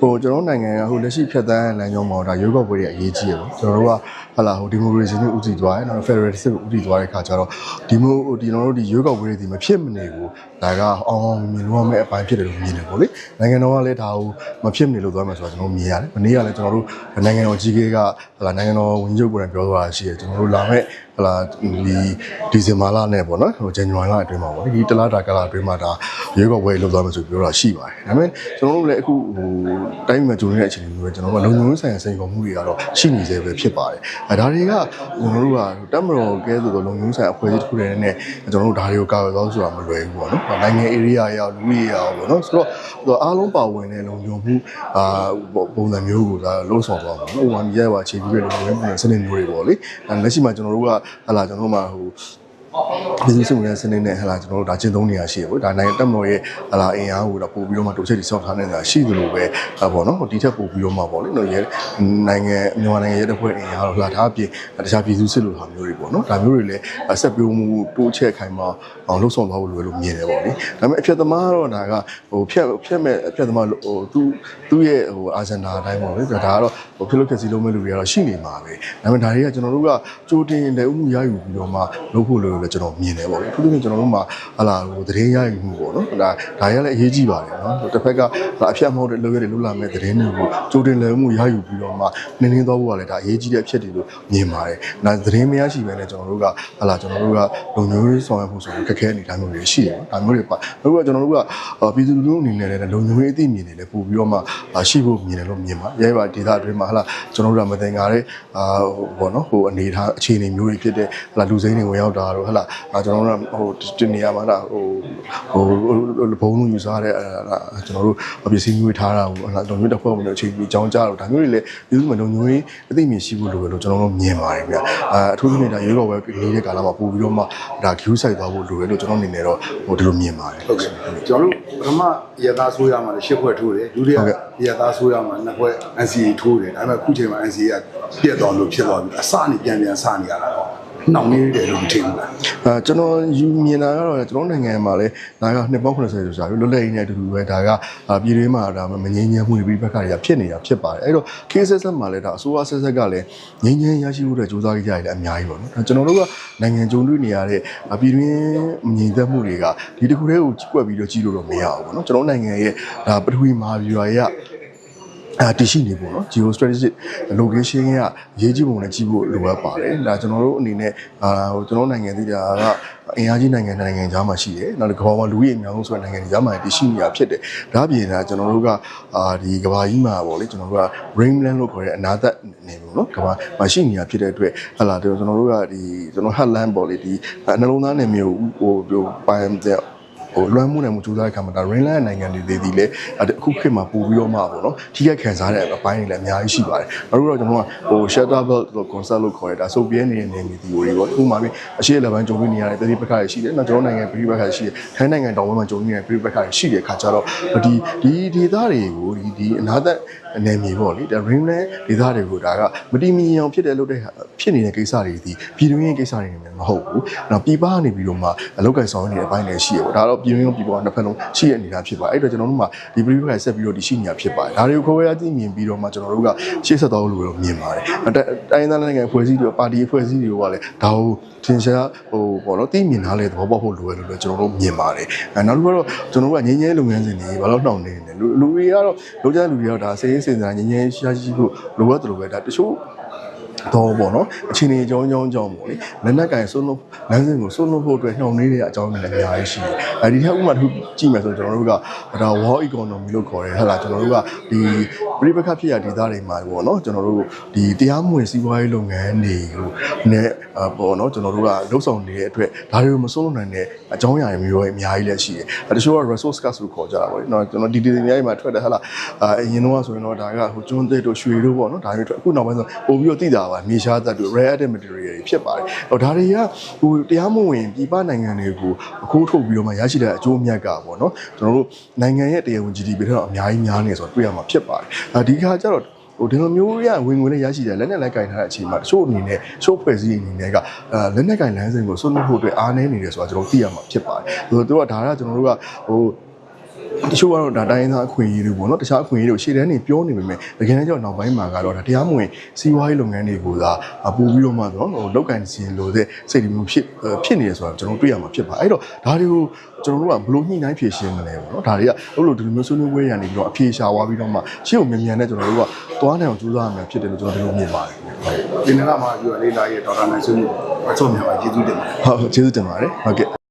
ဟိုကျွန်တော်တို့နိုင်ငံကဟိုလက်ရှိဖြတ်သန်းလမ်းကြောင်းမှာဒါရွေးကောက်ပွဲတွေအရေးကြီးရပေါ့ကျွန်တော်တို့ကဟလာဟိုဒီမိုကရေစီနဲ့ဥတည်သွားတယ်နောက်ဖက်ဒရယ်စစ်ကိုဥတည်သွားတဲ့ခါကျတော့ဒီမိုဟိုဒီကျွန်တော်တို့ဒီရွေးကောက်ပွဲတွေဒီမဖြစ်မနေဘူးဒါကအောင်အောင်မြင်လို့ရမယ့်အပိုင်းဖြစ်တယ်လို့မြင်တယ်ပေါ့လေနိုင်ငံတော်ကလည်းဒါကိုမဖြစ်မနေလို့သွားမယ်ဆိုတော့ကျွန်တော်မြင်ရတယ်မနေ့ကလည်းကျွန်တော်တို့နိုင်ငံတော်ကြီးကြီးကဟလာနိုင်ငံတော်ဝန်ကြီးချုပ်ကိုယ်တိုင်ပြောသွားတာရှိတယ်ကျွန်တော်တို့လာမဲ့ဟလာဒီဒီဇင်ဘာလနဲ့ပေါ့နော်ဟိုဇန်နဝါရီလအတွင်းမှာပေါ့လေဒီတလားတာကာလအတွင်းမှာဒါရွေးကောက်ပွဲလုပ်သွားမယ်ဆိုပြောတာရှိပါတယ်ဒါပေမဲ့ကျွန်တော်တို့လည်းအခုဟိုတိုင်းမှာကြုံနေတဲ့အခြေအနေမျိုးပဲကျွန်တော်တို့ကလုံခြုံရေးဆိုင်ရာစိန်ခေါ်မှုတွေကတော့ရှိနေသေးပဲဖြစ်ပါတယ်အဲဒါတွေကကျွန်တော်တို့ကတက်မတော်ကဲဆိုတော့လုံခြုံရေးဆိုင်ရာအဖွဲ့အစည်းတစ်ခုတည်းနဲ့ကျွန်တော်တို့ဒါတွေကိုကာကွယ်သွားဆိုတာမလွယ်ဘူးပေါ့နော်နိုင်ငံ area ရလူတွေရပေါ့နော်ဆိုတော့အားလုံးပါဝင်တဲ့လုံခြုံမှုအာပုံစံမျိုးကိုဒါလုံးဆောင်သွားပါဘူးဟိုမှာမြရပါခြေပြီးတဲ့လုံခြုံရေးပုံစံစနစ်မျိုးတွေပေါ့လေအဲလက်ရှိမှာကျွန်တော်တို့ကဟလာကျွန်တော်တို့မှာဟို ဒီလိုစုံတဲ့စနစ်နဲ့ဟလာကျွန်တော်တို့ဒါကျင့်သုံးနေရရှိရပေါ့ဒါနိုင်ငံတက်မတော်ရဲ့ဟလာအင်အားကိုတော့ပို့ပြီးတော့မှတိုးချက်တိဆောက်ထားနေတာရှိသလိုပဲဟပေါ့နော်ဒီထက်ပို့ပြီးတော့မှပေါ့လေနော်ရဲနိုင်ငံမြန်မာနိုင်ငံရဲ့တပ်ဖွဲ့အင်အားတော့လာထားပြင်တခြားပြည်သူစစ်လိုဟာမျိုးတွေပေါ့နော်ဒါမျိုးတွေလည်းဆက်ပြုံးမှုတိုးချက်ခိုင်မာအောင်လှုပ်ဆောင်သွားဖို့လိုလို့မြင်တယ်ပေါ့လေဒါပေမဲ့အဖြတ်သမားတော့ဒါကဟိုဖြတ်ဖြတ်မဲ့အဖြတ်သမားဟိုသူသူ့ရဲ့ဟိုအာဂျန်ဒါအတိုင်းပေါ့လေဒါကတော့ဟိုဖြစ်လို့ဖြစ်စီလုံးမဲ့လူတွေကတော့ရှိနေမှာပဲဒါပေမဲ့ဒါတွေကကျွန်တော်တို့ကကြိုတင်တယ်ဥမှုရယူပြီးတော့မှလုပ်ဖို့လိုလို့လည်းကျွန်တော်မြင်တယ်ပေါ့လေသူတို့ကကျွန်တော်တို့မှာဟလာဟိုသတင်းရယူမှုပေါ့နော်ဒါဒါရလည်းအရေးကြီးပါတယ်နော်တစ်ဖက်ကဒါအဖြတ်မဟုတ်တဲ့လုပ်ရတဲ့လုပ်လာမဲ့သတင်းတွေကိုကြိုတင်လည်းမှုရယူပြီးတော့မှနင်းနှင်းသွားဖို့ကလည်းဒါအရေးကြီးတဲ့အဖြစ်တွေလို့မြင်ပါတယ်ဒါသတင်းမရရှိဘဲနဲ့ကျွန်တော်တို့ကဟလာကျွန်တော်တို့ကလုံခြုံရေးဆောင်ရွက်ဖို့ဆိုတော့ခက်ခဲအနေအထားမျိုးတွေရှိတယ်ဒါမျိုးတွေပါအခုကကျွန်တော်တို့ကပြည်သူလူထုအနေနဲ့လည်းလုံခြုံရေးအသိမြင်နေလည်းပို့ပြီးတော့မှရှိဖို့မြင်တယ်လို့မြင်ပါရဲပါဒေသအတွင်းမှာဟလာကျွန်တော်တို့ကမတင်ကြတဲ့အာဟိုဘောနော်ဟိုအနေထားအခြေအနေမျိုးတွေဖြစ်တဲ့ဟလာလူစိမ်းတွေဝင်ရောက်တာတော့ဟလာကျွန်တော်တို့ကဟိုဒီနေရာမှာလာဟိုဟိုဘုံလုံးယူစားတဲ့ကျွန်တော်တို့ပစ္စည်းမျိုးထားတာဟိုဟလာလုံခြုံရေးတစ်ဖွဲ့ဝင်တို့အချိန်ကြီးအကြောင်းကြားတော့ဒါမျိုးတွေလည်းပြည်သူ့မလုံခြုံရေးအသိမြင်ရှိဖို့လိုပဲလို့ကျွန်တော်တို့မြင်ပါတယ်ဗျအာအထူးသဖြင့်ဒါရွေးကောက်ပွဲနေတဲ့ကာလမှာပို့ပြီးတော့မှဒါ queue ဆိုင်သွားဖို့လိုပဲလို့ကျွန်တော်အနေနဲ့တော့ဟိုဒီလိုမြင်ပါတယ်ဟုတ်ကဲ့ကျွန်တော်တို့ပထမရသားဆိုးရမှာလည်းရှစ်ဖွဲ့ထိုးတယ်ဒုတိယဟုတ်ကဲ့ရသားဆိုးရမှာနှစ်ဖွဲ့ NCA ထိုးတယ်ဒါပေမဲ့အခုချိန်မှာ NCA ကပြတ်သွားလို့ဖြစ်သွားပြီအစနေပြန်ပြန်စနေရတာတော့ နှောင့်နေတယ်လို့မထင်ဘူးလားအဲကျွန်တော်ယူမြင်တာကတော့ကျွန်တော်နိုင်ငံမှာလည်းဒါကနှစ်ပေါင်း80ဆိုကြာပြီလွတ်လပ်ရေးနဲ့အတူတူပဲဒါကအာပြည်တွင်းမှာဒါမငြိမ်းချမ်းမှုတွေပြီးဘက်ကတွေကဖြစ်နေတာဖြစ်ပါတယ်အဲ့တော့ case ဆက်ဆက်မှာလည်းဒါအစိုးရဆက်ဆက်ကလည်းငြိမ်းချမ်းရရှိဖို့အတွက်စူးစမ်းကြရတယ်လည်းအများကြီးပေါ့နော်ဒါကျွန်တော်တို့ကနိုင်ငံကြုံတွေ့နေရတဲ့အာပြည်တွင်းမငြိမ်သက်မှုတွေကဒီတစ်ခုတည်းကိုကွက်ပြီးတော့ကြီးလို့တော့မရဘူးပေါ့နော်ကျွန်တော်နိုင်ငံရဲ့ဒါပထဝီမဟာဗျူဟာရဲ့ အာတရှိနေပေါ့နော် geo strategic location ကရေးကြည့်ပုံနဲ့ကြည့်ဖို့လိုအပ်ပါတယ်ဒါကျွန်တော်တို့အနေနဲ့အာဟိုကျွန်တော်နိုင်ငံသေးတာကအင်အားကြီးနိုင်ငံနိုင်ငံကြားမှာရှိတယ်နောက်တစ်ကမ္ဘာမှာလူကြီးအများဆုံးဆိုတဲ့နိုင်ငံတွေကြားမှာတရှိနေတာဖြစ်တယ်ဒါအပြင်ဒါကျွန်တော်တို့ကအာဒီကမ္ဘာကြီးမှာပေါ့လေကျွန်တော်တို့က rainland လို့ခေါ်တဲ့အနာသက်နေပေါ့နော်ကမ္ဘာမှာရှိနေတာဖြစ်တဲ့အတွက်ဟလာကျွန်တော်တို့ကဒီကျွန်တော် headland ပေါ့လေဒီနှလုံးသားနယ်မျိုးဟိုဟိုပိုင်းတဲ့ ဟိုလွှမ်းမှုနဲ့မှုစူးစမ်းတဲ့အခါမှာဒါ Rainland နိုင်ငံတွေသေးသေးလဲအခုခေတ်မှာပို့ပြီးတော့မှပေါ့နော်ထိခိုက်ခံစားတဲ့အပိုင်းတွေလည်းအများကြီးရှိပါတယ်။နောက်တော့ကျွန်တော်ကဟို shelter belt လို့ concept လို့ခေါ်ရတာစုပ်ပြဲနေတဲ့နေမီ theory ပေါ့။ဥပမာပြီးအရှိအလပိုင်းကြုံတွေ့နေရတဲ့ပြည်ပခါတွေရှိတယ်။နောက်ကျွန်တော်နိုင်ငံပြည်ပခါရှိတယ်။ထိုင်းနိုင်ငံတောင်ပိုင်းမှာကြုံနေရတဲ့ပြည်ပခါတွေရှိတဲ့အခါကျတော့ဒီဒီဒေသတွေကိုဒီဒီအနာသက်အနေမီပေါ့လေဒါ Rainland ဒေသတွေကိုဒါကမတိမီအောင်ဖြစ်တယ်လို့တဲ့ဖြစ်နေတဲ့ကိစ္စတွေဒီပြည်တွင်းရဲ့ကိစ္စတွေနေမဟုတ်ဘူး။နောက်ပြည်ပကနေပြီးတော့မှအလောက်ကန်ဆောင်နေတဲ့အပိုင်းတွေရှိရပေါ့။ဒါတော့ပြည်တွင်းရောပြည်ပကနှစ်ဖက်လုံးရှိရနေတာဖြစ်ပါတယ်။အဲ့တော့ကျွန်တော်တို့မှာဒီပြည်ပခါဆက်ပြီးတော့ဒီရှိနေတာဖြစ်ပါတယ်။ဒါတွေကိုခေါ်ရကြည့်မြင်ပြီးတော့မှကျွန်တော်တို့ကရှေ့ဆက်သွားလို့လို့မြင်ပါတယ်။တိုင်းသားနိုင်ငံအဖွဲ့အစည်းတွေပါတီအဖွဲ့အစည်းတွေကလည်းဒါကိုသင်ရှားဟိုပေါ့နော်သိမြင်ထားလဲသဘောပေါက်ဖို့လိုရလို့လည်းကျွန်တော်တို့မြင်ပါတယ်။အဲနောက်တစ်ခုကတော့ကျွန်တော်တို့ကငြိမ်းချမ်းလုပ်ငန်းစဉ်တွေဘာလို့နှောင့်နေနေလူလူတွေကတော့လောကလူတွေကတော့ဒါစေးစင်စရာငြိမ်းချမ်းရှားရှိဖို့လိုအပ်တယ်လို့ပဲဒါတချို့ တော့ပေါ့နော်အချင်းကြီးအကြောင်းအကြောင်းကြောင်းပေါ့လေလက်နက်ကင်ဆွလို့လမ်းစဉ်ကိုဆွလို့ဖို့အတွက်နှောင့်နေတဲ့အကြောင်းတွေလည်းအများကြီးရှိတယ်အဲဒီထက်ဥပမာတစ်ခုကြည့်မယ်ဆိုကျွန်တော်တို့ကဒါ war economy လို့ခေါ်တယ်ဟဲ့လားကျွန်တော်တို့ကဒီပြိပခတ်ဖြစ်ရဒေသတွေမှာပေါ့နော်ကျွန်တော်တို့ဒီတရားမဝင်စီးပွားရေးလုပ်ငန်းတွေကိုနဲ့ပေါ့နော်ကျွန်တော်တို့ကလှုပ်ဆောင်နေတဲ့အတွက်ဒါတွေကိုမစွန့်လွတ်နိုင်တဲ့အကြောင်းအရာတွေမျိုးတွေအများကြီးလည်းရှိတယ်အဲတချို့က resource gas လို့ခေါ်ကြတာပေါ့နော်ကျွန်တော်ဒီဒီနေရာမှာထွက်တယ်ဟဲ့လားအရင်တော့ဆိုရင်တော့ဒါကဟိုကျွန်းသစ်တို့ရွှေတို့ပေါ့နော်ဒါတွေထွက်အခုနောက်ပိုင်းဆိုပို့ပြီးတော့သိတာပါမြေရှားသက်တို့ rare earth material တွေဖြစ်ပါတယ်ဟိုဒါတွေကဟိုတရားမဝင်ပြည်ပနိုင်ငံတွေကိုအခိုးထုတ်ပြီးတော့မှရရှိတဲ့အကျိုးအမြတ်ကပေါ့နော်ကျွန်တော်တို့နိုင်ငံရဲ့တရားဝင် GDP တွေတော့အများကြီးများနေဆိုတော့တွေ့ရမှာဖြစ်ပါတယ်အဒီခါကျတော့ဟိုဒီလိုမျိုးရဝင်ငွေနဲ့ရရှိတယ်လက်နဲ့လိုက်ကင်ထားတဲ့အချိန်မှာတချို့အနေနဲ့ချို့ဖွဲ့စည်းအနေနဲ့ကအဲလက်နဲ့ကင်လမ်းစဉ်ကိုစွန့်လွတ်ဖို့အတွက်အားနည်းနေတယ်ဆိုတာကျွန်တော်သိရမှာဖြစ်ပါတယ်ဟိုတို့ကဒါကကျွန်တော်တို့ကဟို တချို့ကတော့ဒါတိုင်းရင်းသားအခွင့်အရေးတွေပေါ့နော်တခြားအခွင့်အရေးတွေရှေ့တန်းနေပြောနေပေမဲ့တကယ်တမ်းကျတော့နောက်ပိုင်းမှာကတော့ဒါတရားမဝင်စီးပွားရေးလုပ်ငန်းတွေကိုသာပို့ပြီးတော့မှဆိုတော့ဟိုလောက်ကန်စီလို့တဲ့စိတ်တွေမျိုးဖြစ်ဖြစ်နေရဆိုတော့ကျွန်တော်တွေ့ရမှာဖြစ်ပါအဲ့တော့ဒါတွေကိုကျွန်တော်တို့ကဘလို့ညှိနှိုင်းဖြေရှင်းမလဲပေါ့နော်ဒါတွေကအဲ့လိုဒီလိုမျိုးဆွေးနွေးပွဲရနေပြီးတော့အဖြေရှာသွားပြီးတော့မှရှေ့ကိုမြန်မြန်နဲ့ကျွန်တော်တို့ကသွားနိုင်အောင်ကြိုးစားရမှာဖြစ်တယ်လို့ကျွန်တော်တို့မြင်ပါတယ်ဟုတ်ဒီနေ့ကမှပြောလေးလာရဲ့ဒေါက်တာနိုင်ဆွေးနွေးအဆုံးမြန်မာကျေးဇူးတင်ပါတယ်ဟုတ်ကျေးဇူးတင်ပါတယ်ဟုတ်ကဲ့